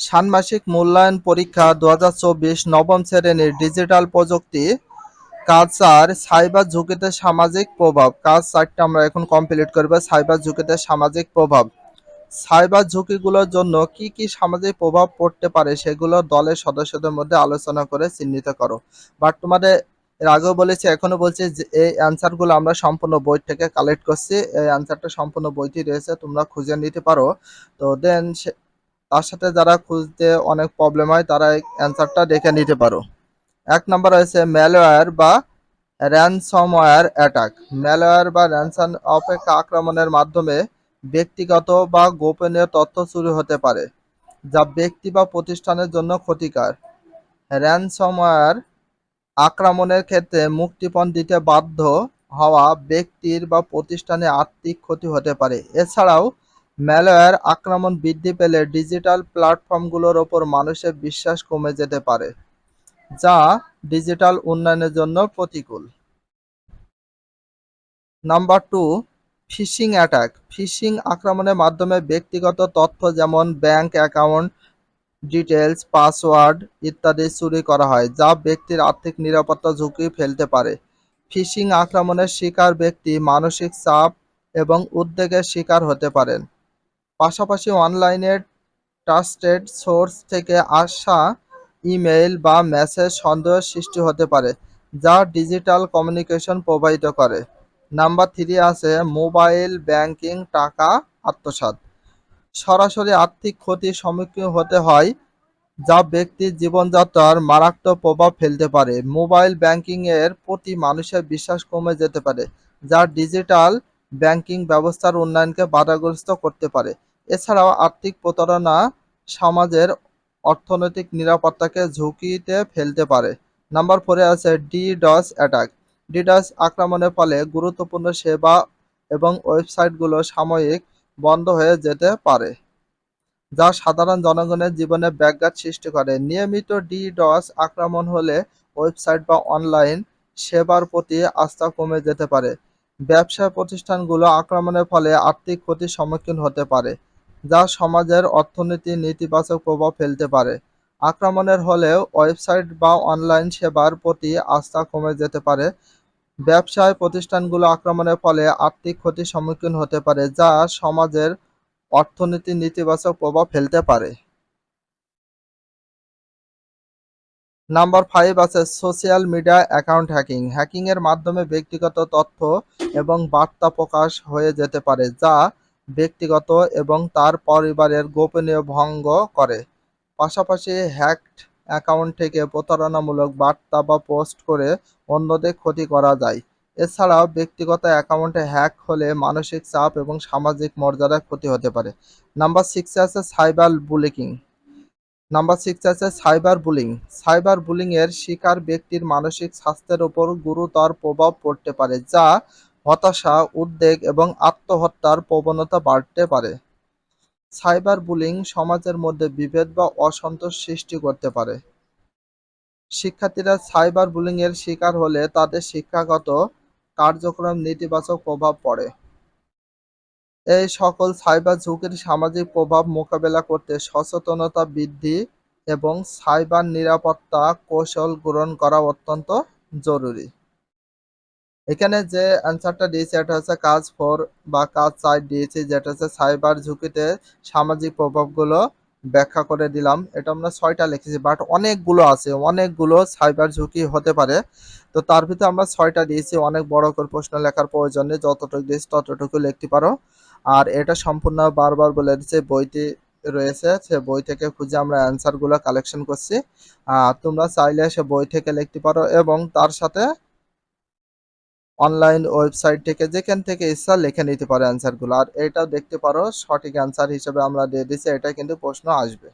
ষান্মাসিক মূল্যায়ন পরীক্ষা দু নবম শ্রেণির ডিজিটাল প্রযুক্তি কাজ চার সাইবার ঝুঁকিতে সামাজিক প্রভাব। কাজ চারটা আমরা এখন কমপ্লিট করব, সাইবার ঝুঁকিতে সামাজিক প্রভাব। সাইবার ঝুঁকিগুলোর জন্য কি কি সামাজিক প্রভাব পড়তে পারে সেগুলো দলের সদস্যদের মধ্যে আলোচনা করে চিহ্নিত করো। বাট তোমাদের এর আগেও বলেছি, এখনও বলছি যে এই অ্যান্সারগুলো আমরা সম্পূর্ণ বই থেকে কালেক্ট করছি। এই অ্যান্সারটা সম্পূর্ণ বইটি রয়েছে, তোমরা খুঁজে নিতে পারো। তো দেন তার সাথে যারা খুঁজতে অনেক প্রবলেম হয় তারা অ্যান্সারটা দেখে নিতে পারো। এক নম্বর রয়েছে ম্যালওয়্যার বা র্যানসমওয়্যার অ্যাটাক ম্যালওয়্যার বা র্যানসাম অপেক্ষা আক্রমণের মাধ্যমে ব্যক্তিগত বা গোপনীয় তথ্য চুরি হতে পারে, যা ব্যক্তি বা প্রতিষ্ঠানের জন্য ক্ষতিকর। র্যানসমওয়্যার আক্রমণের ক্ষেত্রে মুক্তিপণ দিতে বাধ্য হওয়া ব্যক্তির বা প্রতিষ্ঠানে আর্থিক ক্ষতি হতে পারে। এছাড়াও ম্যালওয়্যার আক্রমণ বৃদ্ধি পেলে ডিজিটাল প্ল্যাটফর্মগুলোর ওপর মানুষের বিশ্বাস কমে যেতে পারে, যা ডিজিটাল উন্নয়নের জন্য প্রতিকূল। Number two phishing attack phishing আক্রমণের মাধ্যমে ব্যক্তিগত তথ্য যেমন ব্যাংক অ্যাকাউন্ট ডিটেলস পাসওয়ার্ড ইত্যাদি চুরি করা হয়, যা ব্যক্তির আর্থিক নিরাপত্তা ঝুঁকি ফেলতে পারে। ফিশিং আক্রমণের শিকার ব্যক্তি মানসিক চাপ এবং উদ্বেগের শিকার হতে পারেন। পাশাপাশি অনলাইনে ট্রাস্টেড সোর্স থেকে আসা ইমেইল বা মেসেজ সন্দেহের সৃষ্টি হতে পারে, যা ডিজিটাল কমিউনিকেশন প্রভাবিত করে। নাম্বার থ্রি আছে মোবাইল ব্যাংকিং, টাকা আত্মসাৎ। সরাসরি আর্থিক ক্ষতির সম্মুখীন হতে হয়, যা ব্যক্তির জীবনযাত্রার মারাত্মক প্রভাব ফেলতে পারে। মোবাইল ব্যাংকিং এর প্রতি মানুষের বিশ্বাস কমে যেতে পারে, যা ডিজিটাল ব্যাংকিং ব্যবস্থার উন্নয়নকে বাধাগ্রস্ত করতে পারে। এছাড়াও আর্থিক প্রতারণা সমাজের অর্থনৈতিক নিরাপত্তাকে ঝুঁকিতে ফেলতে পারে। নাম্বার ফোরে আছে ডিডস অ্যাটাক ডিডস আক্রমণের ফলে গুরুত্বপূর্ণ সেবা এবং ওয়েবসাইটগুলো সাময়িক বন্ধ হয়ে যেতে পারে, যা সাধারণ জনগণের জীবনে ব্যাঘাত সৃষ্টি করে। নিয়মিত ডিডস আক্রমণ হলে ওয়েবসাইট বা অনলাইন সেবার প্রতি আস্থা কমে যেতে পারে। ব্যবসা প্রতিষ্ঠানগুলো আক্রমণের ফলে আর্থিক ক্ষতির সম্মুখীন হতে পারে। যা সমাজের অর্থনীতি নেতিবাচক প্রভাব ফেলতে পারে। আক্রমণের হলে ওয়েবসাইট বা অনলাইন সেবার প্রতি আস্থা কমে যেতে পারে। ব্যবসায় প্রতিষ্ঠানগুলো আক্রমণের ফলে আর্থিক ক্ষতির সম্মুখীন হতে পারে, যা সমাজের অর্থনীতি নেতিবাচক প্রভাব ফেলতে পারে। নাম্বার ফাইভ আছে সোশ্যাল মিডিয়া অ্যাকাউন্ট হ্যাকিং। হ্যাকিংয়ের মাধ্যমে ব্যক্তিগত তথ্য এবং বার্তা প্রকাশ হয়ে যেতে পারে, যা ব্যক্তিগত এবং তার পরিবারের গোপনীয় ভঙ্গ করে। পাশাপাশি হ্যাকড অ্যাকাউন্ট থেকে প্রতারণামূলক বার্তা বা পোস্ট করে অন্যদের ক্ষতি করা যায়। এছাড়াও ব্যক্তিগত অ্যাকাউন্টে হ্যাক হলে মানসিক চাপ এবং সামাজিক মর্যাদার ক্ষতি হতে পারে। নাম্বার সিক্সে আছে সাইবার বুলিকিং নাম্বার সিক্স আছে সাইবার বুলিং। সাইবার বুলিং এর শিকার ব্যক্তির মানসিক স্বাস্থ্যের উপর গুরুতর প্রভাব পড়তে পারে, যা হতাশা, উদ্বেগ এবং আত্মহত্যার প্রবণতা বাড়তে পারে। সাইবার বুলিং সমাজের মধ্যে বিভেদ বা অসন্তোষ সৃষ্টি করতে পারে। শিক্ষার্থীরা সাইবার বুলিং এর শিকার হলে তাদের শিক্ষাগত কার্যক্রম নেতিবাচক প্রভাব পড়ে। এই সকল সাইবার ঝুঁকির সামাজিক প্রভাব মোকাবেলা করতে সচেতনতা বৃদ্ধি এবং সাইবার নিরাপত্তা কৌশল গ্রহণ করা অত্যন্ত জরুরি। এখানে যে অ্যান্সারটা দিয়েছি, এটা হচ্ছে কাজ ফোর বা কাজ চার দিয়েছি, যেটা হচ্ছে সাইবার ঝুঁকিতে সামাজিক প্রভাবগুলো ব্যাখ্যা করে দিলাম। এটা আমরা ছয়টা লিখেছি বাট অনেকগুলো আছে, অনেকগুলো সাইবার ঝুঁকি হতে পারে। তো তার ভিতরে আমরা ছয়টা দিয়েছি, অনেক বড় করে প্রশ্ন লেখার প্রয়োজন যতটুকু দিয়েছি ততটুকু লিখতে পারো। আর এটা সম্পূর্ণ বারবার বলে দিচ্ছে, বইটি রয়েছে, সে বই থেকে খুঁজে আমরা অ্যান্সারগুলো কালেকশন করছি। আর তোমরা চাইলে সে বই থেকে লিখতে পারো এবং তার সাথে অনলাইন ওয়েবসাইট থেকে যেখান থেকে ইচ্ছা লিখে নিতে পারে অ্যান্সারগুলো আর এটাও দেখতে পারো সঠিক অ্যান্সার হিসেবে আমরা দিয়ে দিচ্ছি, এটা কিন্তু প্রশ্ন আসবে।